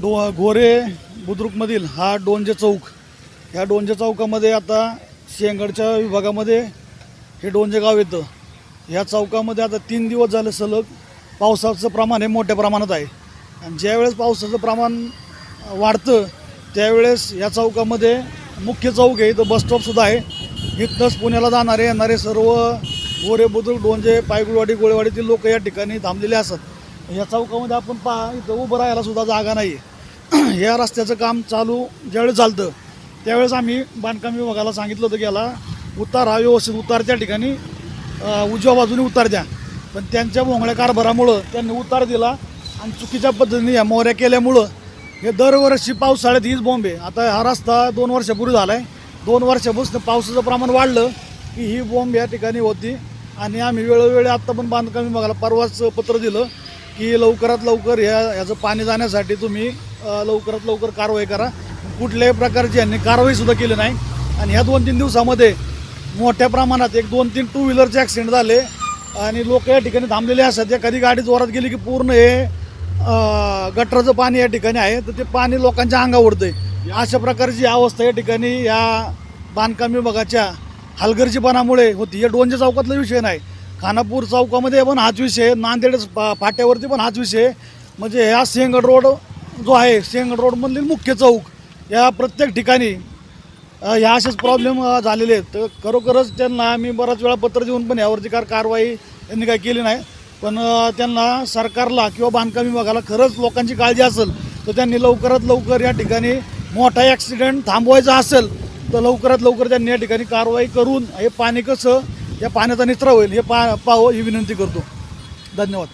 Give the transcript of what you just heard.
डो गोरे बुद्रुकमधील हा डोंजे चौक. ह्या डोंजे चौकामध्ये आता शेंगडच्या विभागामध्ये हे डोंजे गाव येतं. ह्या चौकामध्ये आता तीन दिवस झाले सलग. पावसाचं प्रमाण हे मोठ्या प्रमाणात आहे. आणि ज्यावेळेस पावसाचं प्रमाण वाढतं त्यावेळेस या चौकामध्ये मुख्य चौक आहे इथं बसस्टॉपसुद्धा आहे. इथनंच पुण्याला जाणारे येणारे सर्व गोरे बुद्रुक डोंजे पायगुळवाडी गोळेवाडीतील लोक या ठिकाणी थांबलेले असतात या चौकामध्ये आपण पहा इथं उभं राहायला सुद्धा जागा नाही आहे या रस्त्याचं काम चालू ज्यावेळेस चालतं त्यावेळेस आम्ही बांधकाम विभागाला सांगितलं होतं की याला उतार हा व्यवस्थित उतार त्या ठिकाणी उजव्या बाजूने उतार द्या. पण त्यांच्या भोंगळ्या कारभारामुळं त्यांनी उतार दिला आणि चुकीच्या पद्धतीने या मोऱ्या केल्यामुळं हे दरवर्षी पावसाळ्यात हीच बॉम्ब आहे. आता हा रस्ता दोन वर्षापूर्वी झाला आहे दोन वर्षापासून पावसाचं प्रमाण वाढलं की ही बॉम्ब या ठिकाणी होती. आणि आम्ही वेळोवेळी आत्ता पण बांधकाम विभागाला परवाच पत्र दिलं की लवकरात लवकर ह्या ह्याचं पाणी जाण्यासाठी तुम्ही लवकरात लवकर कारवाई करा. कुठल्याही प्रकारची यांनी कारवाईसुद्धा केली नाही. आणि ह्या दोन तीन दिवसामध्ये मोठ्या प्रमाणात एक दोन तीन टू व्हीलरचे ॲक्सिडेंट झाले. आणि लोक या ठिकाणी थांबलेले असतात. एखादी गाडी जोरात गेली की पूर्ण हे गटराचं पाणी या ठिकाणी आहे. तर ते पाणी लोकांच्या अंगावर उडतंय. अशा प्रकारची अवस्था या ठिकाणी या बांधकाम विभागाच्या हलगर्जीपणामुळे होती. या डोंजे चौकातला विषय नाही. खानापूर चौकामध्ये पण हाच विषय नांदेड फाट्यावरती पण हाच विषय म्हणजे ह्या सिंहगड रोड जो आहे सिंहगड रोडमधील मुख्य चौक या प्रत्येक ठिकाणी ह्या असेच प्रॉब्लेम झालेले आहेत. तर खरोखरच त्यांना आम्ही बराच वेळा पत्र देऊन पण यावरती कार कारवाई यांनी काही केली नाही. पण त्यांना सरकारला किंवा बांधकाम विभागाला खरंच लोकांची काळजी असेल तर त्यांनी लवकरात लवकर या ठिकाणी मोठा ॲक्सिडेंट थांबवायचा असेल तर लवकरात लवकर त्यांनी या ठिकाणी कारवाई करून हे पाणी कसं या पाण्याचा निचरा होईल हे पा पाहो ही विनंती करतो. धन्यवाद.